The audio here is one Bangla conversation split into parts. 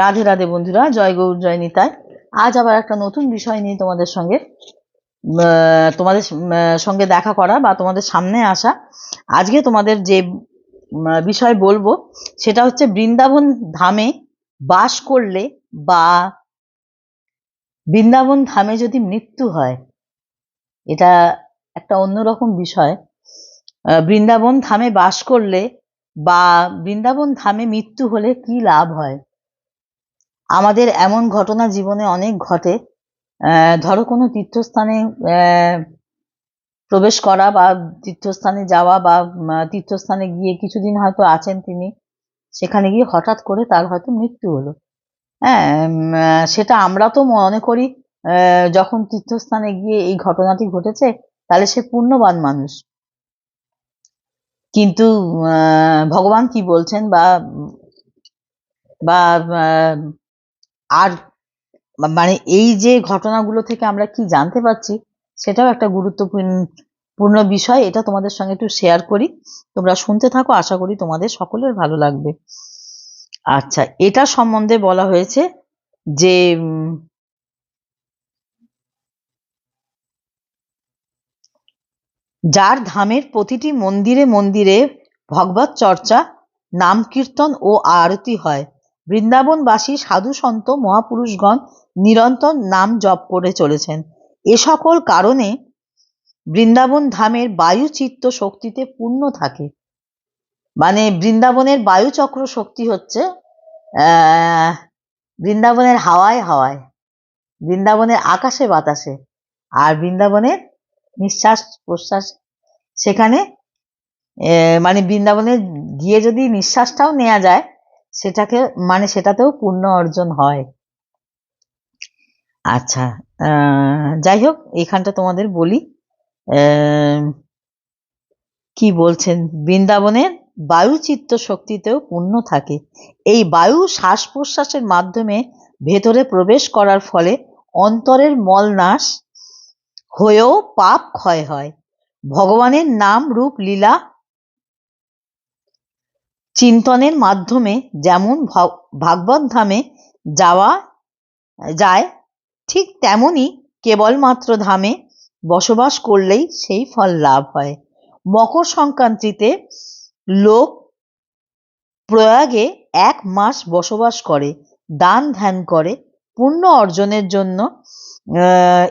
রাধে রাধে বন্ধুরা, জয় গৌর, জয় নিতাই। আজ আবার একটা নতুন বিষয় নিয়ে তোমাদের সঙ্গে তোমাদের সঙ্গে দেখা করা বা তোমাদের সামনে আসা। আজকে তোমাদের যে বিষয় বলব, সেটা হচ্ছে বৃন্দাবন ধামে বাস করলে বা বৃন্দাবন ধামে যদি মৃত্যু হয়, এটা একটা অন্যরকম বিষয়। বৃন্দাবন ধামে বাস করলে বা বৃন্দাবন ধামে মৃত্যু হলে কি লাভ হয়? আমাদের এমন ঘটনা জীবনে অনেক ঘটে। ধরো কোনো তীর্থস্থানে প্রবেশ করা বা তীর্থস্থানে যাওয়া বা তীর্থস্থানে গিয়ে কিছুদিন হয়তো আছেন তিনি, সেখানে গিয়ে হঠাৎ করে তার হয়তো মৃত্যু হলো। হ্যাঁ সেটা আমরা তো মনে করি যখন তীর্থস্থানে গিয়ে এই ঘটনাটি ঘটেছে, তাহলে সে পূর্ণবান মানুষ। কিন্তু ভগবান কি বলছেন বা বা আর মানে এই যে ঘটনাগুলো থেকে আমরা কি জানতে পারছি, সেটাও একটা গুরুত্বপূর্ণ, পূর্ণ বিষয়। এটা তোমাদের সঙ্গে একটু শেয়ার করি। তোমরা শুনতে থাকো, আশা করি তোমাদের সকলের ভালো লাগবে। আচ্ছা এটা সম্বন্ধে বলা হয়েছে যে যার ধামের প্রতিটি মন্দিরে মন্দিরে ভগবত চর্চা, নাম কীর্তন ও আরতি হয়। বৃন্দাবনবাসী সাধু সন্ত মহাপুরুষগণ নিরন্তর নাম জপ করে চলেছেন। এ সকল কারণে বৃন্দাবন ধামের বায়ু চিত্ত শক্তিতে পূর্ণ থাকে। মানে বৃন্দাবনের বায়ুচক্র শক্তি হচ্ছে বৃন্দাবনের হাওয়ায় হাওয়ায়, বৃন্দাবনের আকাশে বাতাসে আর বৃন্দাবনের নিঃশ্বাস প্রশ্বাস সেখানে মানে বৃন্দাবনে গিয়ে যদি নিঃশ্বাসটাও নেওয়া যায় সেটাকে মানে সেটাতেও পূর্ণ অর্জন হয়। আচ্ছা যাই হোক এখানটা তোমাদের বলি। কি বলছেন? বৃন্দাবনের বায়ুচিত্ত শক্তিতেও পূর্ণ থাকে। এই বায়ু শ্বাস প্রশ্বাসের মাধ্যমে ভেতরে প্রবেশ করার ফলে অন্তরের মলনাশ হয়েও পাপ ক্ষয় হয়। ভগবানের নাম রূপ লীলা চিন্তনের মাধ্যমে যেমন ভাগবত ধামে যাওয়া যায়, ঠিক তেমনি কেবলমাত্র ধামে বসবাস করলেই সেই ফল লাভ হয়। মকর সংক্রান্তিতে লোক প্রয়াগে এক মাস বসবাস করে, দান ধ্যান করে, পুণ্য অর্জনের জন্য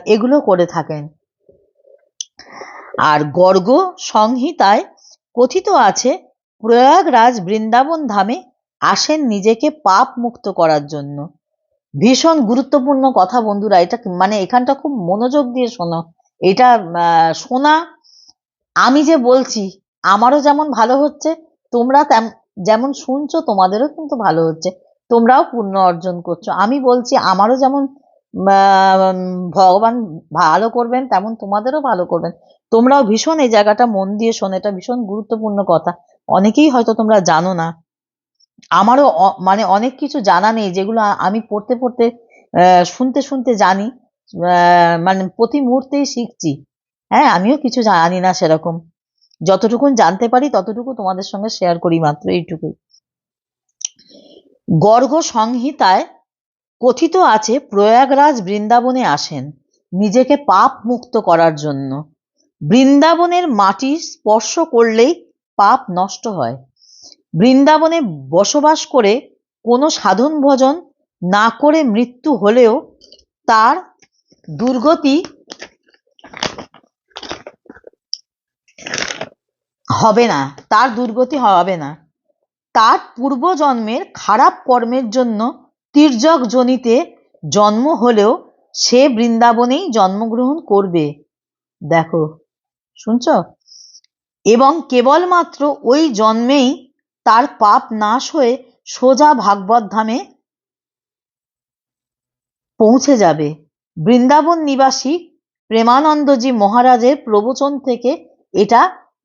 এগুলো করে থাকেন। আর গর্গ সংহিতায় কথিত আছে প্রয়াগরাজ বৃন্দাবন ধামে আসেন নিজেকে পাপ মুক্ত করার জন্য। ভীষণ গুরুত্বপূর্ণ কথা বন্ধুরা, এটা মানে এখানটা খুব মনোযোগ দিয়ে শোনো। এটা শোনা। আমি যে বলছি, আমারও যেমন ভালো হচ্ছে, তোমরা তেম- যেমন শুনছো, তোমাদেরও কিন্তু ভালো হচ্ছে। তোমরাও পুণ্য অর্জন করছ। আমি বলছি, আমারও যেমন ভগবান ভালো করবেন, তেমন তোমাদেরও ভালো করবেন। তোমরাও ভীষণ এই জায়গাটা মন দিয়ে শোনো, এটা ভীষণ গুরুত্বপূর্ণ কথা। অনেকেই হয়তো তোমরা জানো না। আমারও মানে অনেক কিছু জানা নেই যেগুলো আমি পড়তে পড়তে শুনতে শুনতে জানি মানে প্রতি মুহূর্তেই শিখছি। হ্যাঁ আমিও কিছু জানি না সেরকম। যতটুকুন জানতে পারি ততটুকু তোমাদের সঙ্গে শেয়ার করি মাত্র এইটুকুই। গর্গ সংহিতায় কথিত আছে, প্রয়াগরাজ বৃন্দাবনে আসেন নিজেকে পাপ মুক্ত করার জন্য। বৃন্দাবনের মাটি স্পর্শ করলেই পাপ নষ্ট হয়। বৃন্দাবনে বসবাস করে কোনো সাধন ভজন না করে মৃত্যু হলেও তার দুর্গতি হবে না, তার দুর্গতি হবে না। তার পূর্বজন্মের খারাপ কর্মের জন্য তির্যক জনিতে জন্ম হলেও সে বৃন্দাবনেই জন্মগ্রহণ করবে। দেখো, শুনছ? এবং কেবলমাত্র ওই জন্মেই তার পাপ নাশ হয়ে সোজা ভাগবত ধামে পৌঁছে যাবে। বৃন্দাবন নিবাসী প্রেমানন্দজি মহারাজের প্রবচন থেকে এটা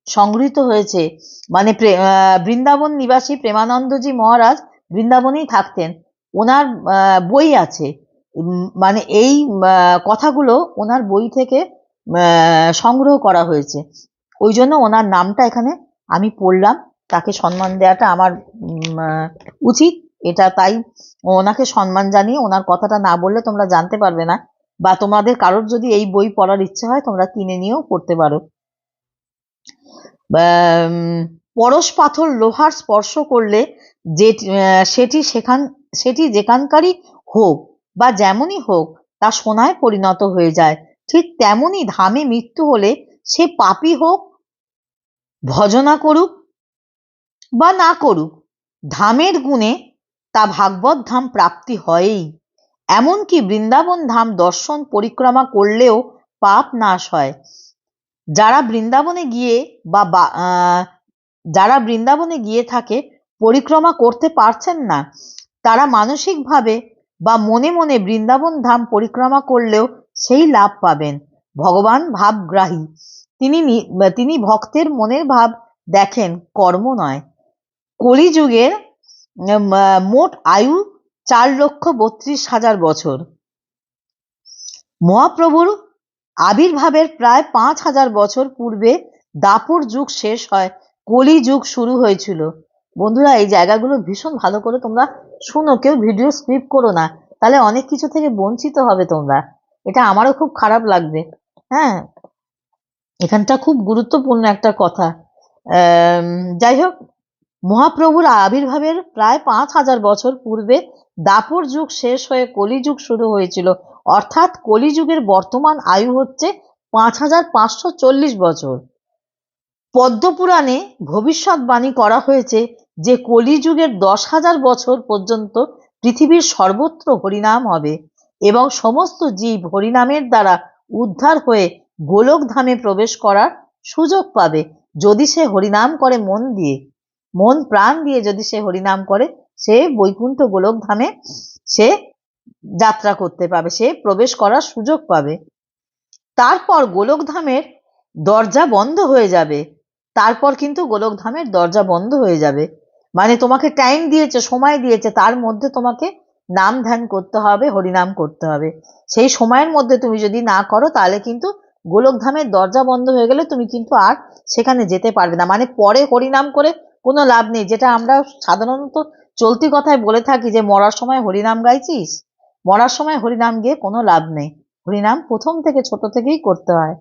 সংগৃহীত হয়েছে। মানে বৃন্দাবন নিবাসী প্রেমানন্দজি মহারাজ বৃন্দাবনেই থাকতেন। ওনার বই আছে। মানে এই কথাগুলো ওনার বই থেকে সংগ্রহ করা হয়েছে। ওই জন্য ওনার নামটা এখানে আমি পড়লাম। তাকে সম্মান দেওয়াটা আমার উচিত। এটা তাই ওনাকে সম্মান জানিয়ে ওনার কথাটা না বললে তোমরা জানতে পারবে না। বা তোমাদের কারোর যদি এই বই পড়ার ইচ্ছে হয়, তোমরা কিনে নিয়েও পড়তে পারো। পরশ পাথর লোহার স্পর্শ করলে যে সেটি সেখান, সেটি যেখানকারই হোক বা যেমনই হোক, তা সোনায় পরিণত হয়ে যায়। ঠিক তেমনই ধামে মৃত্যু হলে সে পাপি হোক ভজনা করুক বা না করুক, ধামের গুণে তা ভাগবত ধাম প্রাপ্তি হয়ই। এমনকি বৃন্দাবন ধাম দর্শন পরিক্রমা করলেও পাপ নাশ হয়। যারা বৃন্দাবনে গিয়ে বা যারা বৃন্দাবনে গিয়ে থাকে, পরিক্রমা করতে পারছেন না, তারা মানসিকভাবে বা মনে মনে বৃন্দাবন ধাম পরিক্রমা করলেও সেই লাভ পাবেন। ভগবান ভাবগ্রাহী। তিনি তিনি ভক্তের মনের ভাব দেখেন, কর্ম নয়। কলিযুগের মোট আয়ু চার লক্ষ বত্রিশ হাজার বছর। মহাপ্রভুর আবির্ভাবের প্রায় পাঁচ হাজার বছর পূর্বে দাপুর যুগ শেষ হয় কলি যুগ শুরু হয়েছিল। বন্ধুরা, এই জায়গাগুলো ভীষণ ভালো করে তোমরা শুনো, কেউ ভিডিও স্কিপ করো না, তাহলে অনেক কিছু থেকে বঞ্চিত হবে তোমরা। এটা আমারও খুব খারাপ লাগবে। হ্যাঁ এখানটা খুব গুরুত্বপূর্ণ একটা কথা। যাই হোক মহাপ্রভুর আবির্ভাবের প্রায় পাঁচ হাজার বছর পূর্বে দাপর যুগ শেষ হয়ে কলিযুগ শুরু হয়েছিল। অর্থাৎ কলিযুগের বর্তমান আয়ু হচ্ছে পাঁচ হাজার পাঁচশো চল্লিশ বছর। পদ্মপুরাণে ভবিষ্যৎবাণী করা হয়েছে যে কলিযুগের দশ হাজার বছর পর্যন্ত পৃথিবীর সর্বত্র হরিনাম হবে এবং সমস্ত জীব হরিনামের দ্বারা উদ্ধার হয়ে গোলক ধামে প্রবেশ করার সুযোগ পাবে যদি সে হরিনাম করে মন দিয়ে। মন প্রাণ দিয়ে যদি সে হরিনাম করে, সে বৈকুণ্ঠ গোলক ধামে সে যাত্রা করতে পাবে, সে প্রবেশ করার সুযোগ পাবে। তারপর গোলকধামের দরজা বন্ধ হয়ে যাবে। তারপর কিন্তু গোলকধামের দরজা বন্ধ হয়ে যাবে। মানে তোমাকে টাইম দিয়েছে, সময় দিয়েছে, তার মধ্যে তোমাকে নাম ধ্যান করতে হবে, হরিনাম করতে হবে। সেই সময়ের মধ্যে তুমি যদি না করো, তাহলে কিন্তু গোলকধামের দরজা বন্ধ হয়ে গেলে তুমি কিন্তু আর সেখানে যেতে পারবে না। মানে পরে হরিনাম করে কোনো লাভ নেই। যেটা আমরা সাধারণত চলতি কথায় বলে থাকি যে, মরার সময় হরিনাম গাইছিস? মরার সময় হরিনাম গিয়ে কোনো লাভ নেই। হরিনাম প্রথম থেকে ছোট থেকেই করতে হয়।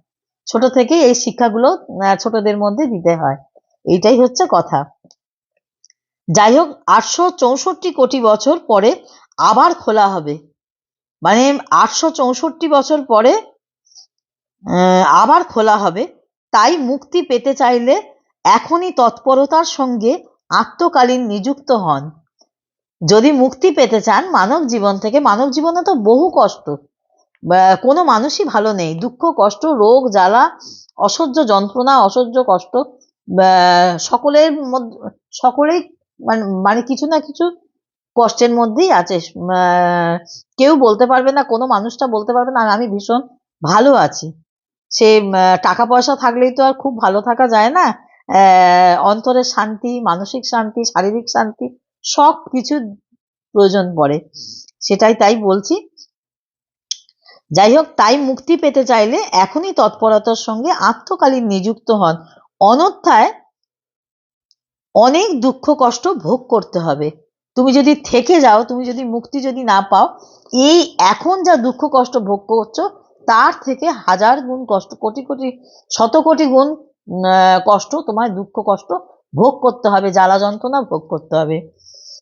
ছোট থেকেই এই শিক্ষাগুলো ছোটদের মধ্যে দিতে হয়। এইটাই হচ্ছে কথা। যাই হোক, আটশো চৌষট্টি কোটি বছর পরে আবার খোলা হবে। মানে আটশো চৌষট্টি বছর পরে আবার খোলা হবে। তাই মুক্তি পেতে চাইলে এখনই তৎপরতার সঙ্গে আত্মকালীন নিযুক্ত হন। যদি মুক্তি পেতে চান, মানব জীবন থেকে, মানব জীবনে তো বহু কষ্ট। কোনো মানুষই ভালো নেই। দুঃখ, কষ্ট, রোগ, জ্বালা, অসহ্য যন্ত্রণা, অসহ্য কষ্ট সকলের মধ্যে, সকলেই মানে মানে কিছু না কিছু কষ্টের মধ্যেই আছে। কেউ বলতে পারবে না, কোনো মানুষটা বলতে পারবে না, আমি ভীষণ ভালো আছি। সে টাকা পয়সা থাকলেই তো আর খুব ভালো থাকা যায় না। অন্তরের শান্তি, মানসিক শান্তি, শারীরিক শান্তি সব কিছু প্রয়োজন পড়ে। সেটাই তাই বলছি। যাই হোক তাই মুক্তি পেতে চাইলে এখনই তৎপরতার সঙ্গে আত্মকালীন নিযুক্ত হন। অনর্থায় অনেক দুঃখ কষ্ট ভোগ করতে হবে। তুমি যদি থেকে যাও, তুমি যদি মুক্তি যদি না পাও, এই এখন যা দুঃখ কষ্ট ভোগ করছ তার থেকে হাজার গুণ কষ্ট, কোটি কোটি, শত কোটি গুণ কষ্ট, তোমার দুঃখ কষ্ট ভোগ করতে হবে, জ্বালা যন্ত্রণা ভোগ করতে হবে।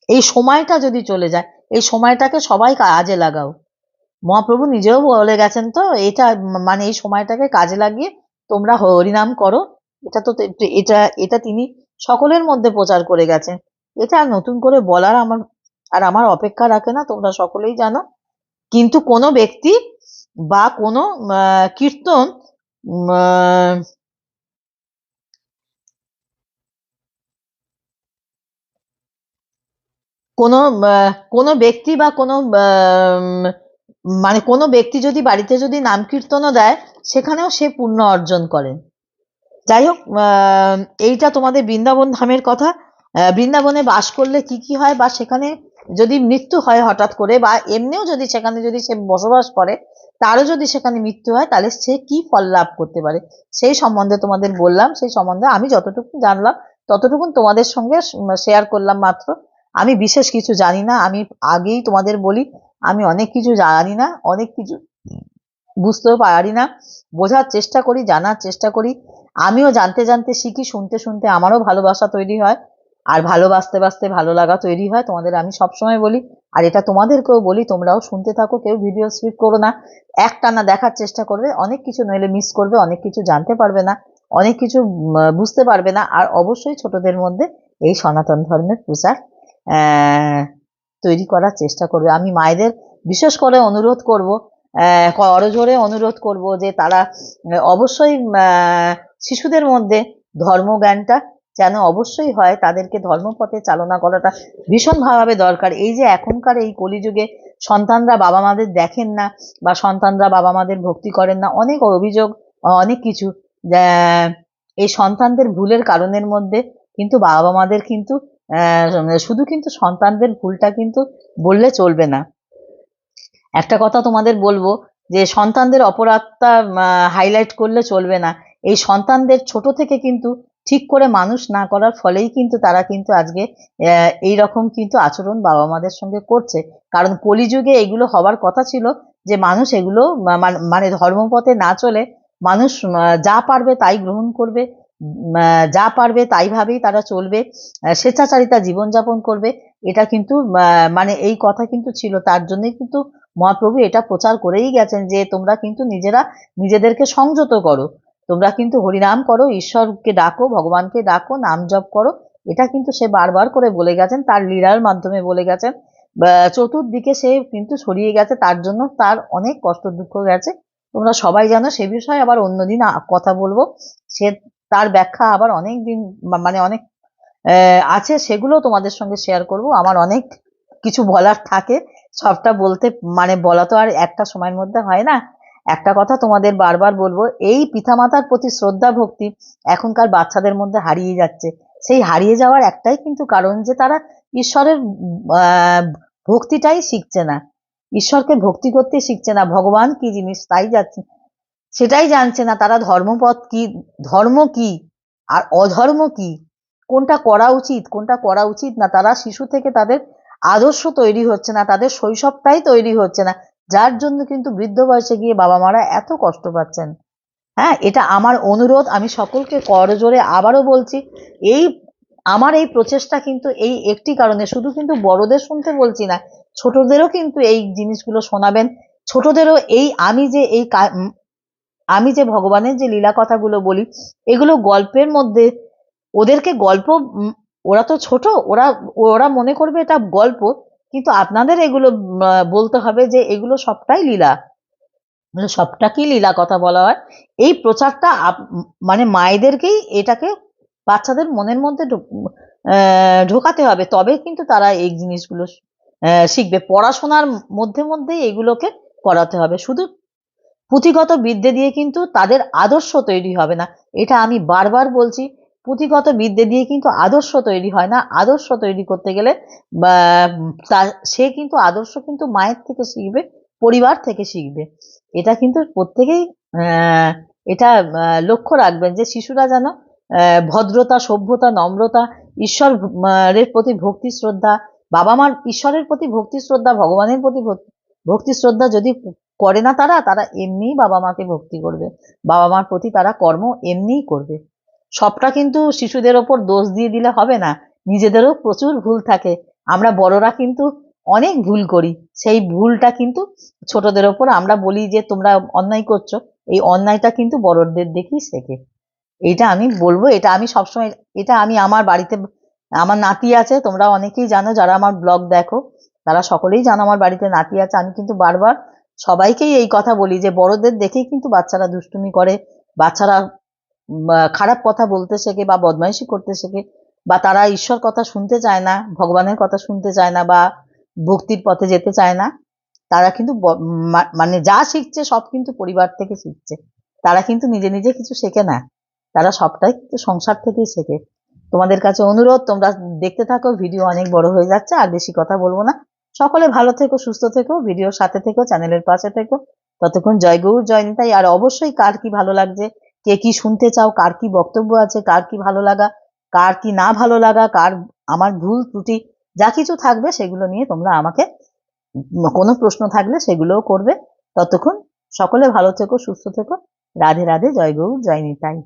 এই সময়টা যদি চলে যায়, এই সময়টাকে সবাই কাজে লাগাও। মহাপ্রভু নিজেও বলে গেছেন তো, এটা মানে এই সময়টাকে কাজে লাগিয়ে তোমরা হরিনাম করো। এটা তো এটা এটা তিনি সকলের মধ্যে প্রচার করে গেছেন। এটা নতুন করে বলার আমার, আর আমার অপেক্ষা রাখে না, তোমরা সকলেই জানো। কিন্তু কোনো ব্যক্তি বা কোনো কীর্তন কোনো কোনো ব্যক্তি বা কোনো মানে কোনো ব্যক্তি যদি বাড়িতে যদি নাম কীর্তনও দেয়, সেখানেও সে পুণ্য অর্জন করেন যাই হোক এইটা তোমাদের বৃন্দাবন ধামের কথা। বৃন্দাবনে বাস করলে কি কি হয় বা সেখানে যদি মৃত্যু হয় হঠাৎ করে বা এমনিও যদি সেখানে যদি সে বসবাস করে, তারও যদি সেখানে মৃত্যু হয়, তাহলে সে কি ফল লাভ করতে পারে? সেই সম্বন্ধে তোমাদের বললাম, সেই সম্বন্ধে আমি যতটুকু জানলাম ততটুকু তোমাদের সঙ্গে শেয়ার করলাম মাত্র। আমি বিশেষ কিছু জানি না, আমি আগেই তোমাদের বলি, আমি অনেক কিছু জানি না, অনেক কিছু বুঝতেও পারি না। বোঝার চেষ্টা করি, জানার চেষ্টা করি। আমিও জানতে জানতে শিখি, শুনতে শুনতে আমারও ভালোবাসা তৈরি হয়। আর ভালোবাসতে বাসতে ভালো লাগা তৈরি হয়, তোমাদের আমি সবসময় বলি, আর এটা তোমাদেরকেও বলি, তোমরাও শুনতে থাকো, কেউ ভিডিও স্কিপ করো না। একটানা দেখার চেষ্টা করবে, অনেক কিছু নইলে মিস করবে, অনেক কিছু জানতে পারবে না, অনেক কিছু বুঝতে পারবে না, আর অবশ্যই ছোটদের মধ্যে এই সনাতন ধর্মের প্রচার তৈরি করার চেষ্টা করবে। আমি মায়েদের বিশেষ করে অনুরোধ করব করজোরে অনুরোধ করব যে তারা, অবশ্যই শিশুদের মধ্যে ধর্মজ্ঞানটা যেন অবশ্যই হয় তাদেরকে ধর্মপথে চালনা করাটা ভীষণভাবে দরকার। এই যে এখনকার এই কলিযুগে সন্তানরা বাবা মাদের দেখেন না বা সন্তানরা বাবা মাদের ভক্তি করেন না, অনেক অভিযোগ, অনেক কিছু এই সন্তানদের ভুলের কারণের মধ্যে কিন্তু বাবা মাদের কিন্তু শুধু কিন্তু সন্তানদের ভুলটা কিন্তু বললে চলবে না। একটা কথা তোমাদের বলব যে সন্তানদের অপরাধটা হাইলাইট করলে চলবে না। এই সন্তানদের ছোট থেকে কিন্তু ঠিক করে মানুষ না করার ফলেই কিন্তু তারা কিন্তু আজকে এই রকম কিন্তু আচরণ বাবা মাদের সঙ্গে করছে। কারণ কলিযুগে এগুলো হবার কথা ছিল যে মানুষ এগুলো মানে- ধর্মপথে না চলে মানুষ যা পারবে তাই গ্রহণ করবে যা পারবে তাই ভাবেই তারা চলবে স্বেচ্ছাচারিতা জীবনযাপন করবে। এটা কিন্তু মানে এই কথা কিন্তু ছিল। তার জন্যই কিন্তু মহাপ্রভু এটা প্রচার করেই গেছেন যে তোমরা কিন্তু নিজেরা নিজেদেরকে সংযত করো। তোমরা কিন্তু হরিনাম করো, ঈশ্বরকে ডাকো, ভগবানকে ডাকো, নাম জপ করো। এটা কিন্তু সে বারবার করে বলে গেছেন, তার লীলার মাধ্যমে বলে গেছেন। চতুর্দিকে সে কিন্তু ছড়িয়ে গেছে, তার জন্য তার অনেক কষ্ট দুঃখ গেছে। তোমরা সবাই জানো, সে বিষয়ে আবার অন্যদিন কথা বলব। সে তার ব্যাখ্যা আবার অনেক দিন মানে অনেক আছে, সেগুলো তোমাদের সঙ্গে শেয়ার করব। আমার অনেক কিছু বলার থাকে। সবটা বলতে মানে বলা তো আর একটা সময়ের মধ্যে হয় না। একটা কথা তোমাদের বারবার বলব, এই পিতামাতার প্রতি শ্রদ্ধা ভক্তি এখনকার বাচ্চাদের মধ্যে হারিয়ে যাচ্ছে। সেই হারিয়ে যাওয়ার একটাই কিন্তু কারণ যে তারা ঈশ্বরের ভক্তিটাই শিখছে না। ঈশ্বরকে ভক্তি করতে শিখছে না, ভগবান কি জিনিস তাই যাচ্ছে, সেটাই জানছে না তারা ধর্মপথ কি, ধর্ম কি আর অধর্ম কি, কোনটা করা উচিত, কোনটা করা উচিত না। তারা শিশু থেকে তাদের আদর্শ তৈরি হচ্ছে না, তাদের শৈশবটাই তৈরি হচ্ছে না। যার জন্য কিন্তু বৃদ্ধ বয়সে গিয়ে বাবা মারা এত কষ্ট পাচ্ছেন। হ্যাঁ এটা আমার অনুরোধ, আমি সকলকে করজোরে আবারও বলছি, এই, আমার এই প্রচেষ্টা কিন্তু এই একটি কারণে, শুধু কিন্তু বড়দের শুনতে বলছি না, ছোটদেরও কিন্তু এই জিনিসগুলো শোনাবেন, ছোটদেরও এই আমি যে এই আমি যে ভগবানের যে লীলা কথাগুলো বলি, এগুলো গল্পের মধ্যে, ওদেরকে গল্প ওরা তো ছোট, ওরা ওরা মনে করবে এটা গল্প কিন্তু আপনাদের এগুলো বলতে হবে যে এগুলো সবটাই লীলা। মানে সবটাকেই লীলা কথা বলা হয়। এই প্রচারটা মানে মায়েদেরকেই এটাকে বাচ্চাদের মনের মধ্যে ঢোক- ঢোকাতে হবে। তবে কিন্তু তারা এই জিনিসগুলো শিখবে। পড়াশোনার মধ্যে মধ্যে এগুলোকে করাতে হবে। শুধু পুঁথিগত বিদ্যে দিয়ে কিন্তু তাদের আদর্শ তৈরি হবে না। এটা আমি বারবার বলছি পুঁথিগত বিদ্যে দিয়ে কিন্তু আদর্শ তৈরি হয় না। আদর্শ তৈরি করতে গেলে তা- সে কিন্তু আদর্শ কিন্তু মায়ের থেকে শিখবে পরিবার থেকে শিখবে। এটা কিন্তু প্রত্যেকেই এটা লক্ষ্য রাখবেন যে শিশুরা যেন ভদ্রতা সভ্যতা নম্রতা ঈশ্বর আহ, এর প্রতি ভক্তি শ্রদ্ধা বাবা মার ঈশ্বরের প্রতি ভক্তি শ্রদ্ধা ভগবানের প্রতি ভক্তি- ভক্তি শ্রদ্ধা যদি করে না তারা তারা এমনিই বাবা মাকে ভক্তি করবে। বাবা মার প্রতি তারা কর্ম এমনিই করবে। সবটা কিন্তু শিশুদের ওপর দোষ দিয়ে দিলে হবে না। নিজেদেরও প্রচুর ভুল থাকে। আমরা বড়রা কিন্তু অনেক ভুল করি। সেই ভুলটা কিন্তু ছোটদের ওপর আমরা বলি যে, তোমরা অন্যায় করছ। এই অন্যায়টা কিন্তু বড়দের দেখেই শেখে। এটা আমি বলব, এটা আমি সবসময়, এটা আমি আমার বাড়িতে, আমার নাতি আছে, তোমরা অনেকেই জানো, যারা আমার ব্লগ দেখো, তারা সকলেই জানো আমার বাড়িতে নাতি আছে। আমি কিন্তু বারবার সবাইকেই এই কথা বলি যে, বড়দের দেখেই কিন্তু বাচ্চারা দুষ্টুমি করে। বাচ্চারা খারাপ কথা বলতে শেখে বা বদমাইশি করতে শেখে বা তারা ঈশ্বর কথা শুনতে চায় না, ভগবানের কথা শুনতে চায় না বা ভক্তির পথে যেতে চায় না, তারা কিন্তু মানে যা শিখছে সব কিন্তু পরিবার থেকে শিখছে। তারা কিন্তু নিজে নিজে কিছু শেখে না। তারা সবটাই কিন্তু সংসার থেকেই শেখে। তোমাদের কাছে অনুরোধ, তোমরা দেখতে থাকো, ভিডিও অনেক বড় হয়ে যাচ্ছে, আর বেশি কথা বলব না। সকলে ভালো থেকো, সুস্থ থেকো, ভিডিওর সাথে থেকো, চ্যানেলের পাশে থেকো। ততক্ষণ জয় গৌর, জয় নিতাই, আর অবশ্যই কার কি ভালো লাগছে কে কি শুনতে চাও, কার কি বক্তব্য আছে, কার কি ভালো লাগা, কার কি না ভালো লাগা, কার আমার ভুল ত্রুটি, যা কিছু থাকবে সেগুলো নিয়ে তোমরা আমাকে কোনো প্রশ্ন থাকলে সেগুলোও করবে। ততক্ষণ সকলে ভালো থেকো, সুস্থ থেকো। রাধে রাধে, জয় গৌর, জয় নিতাই।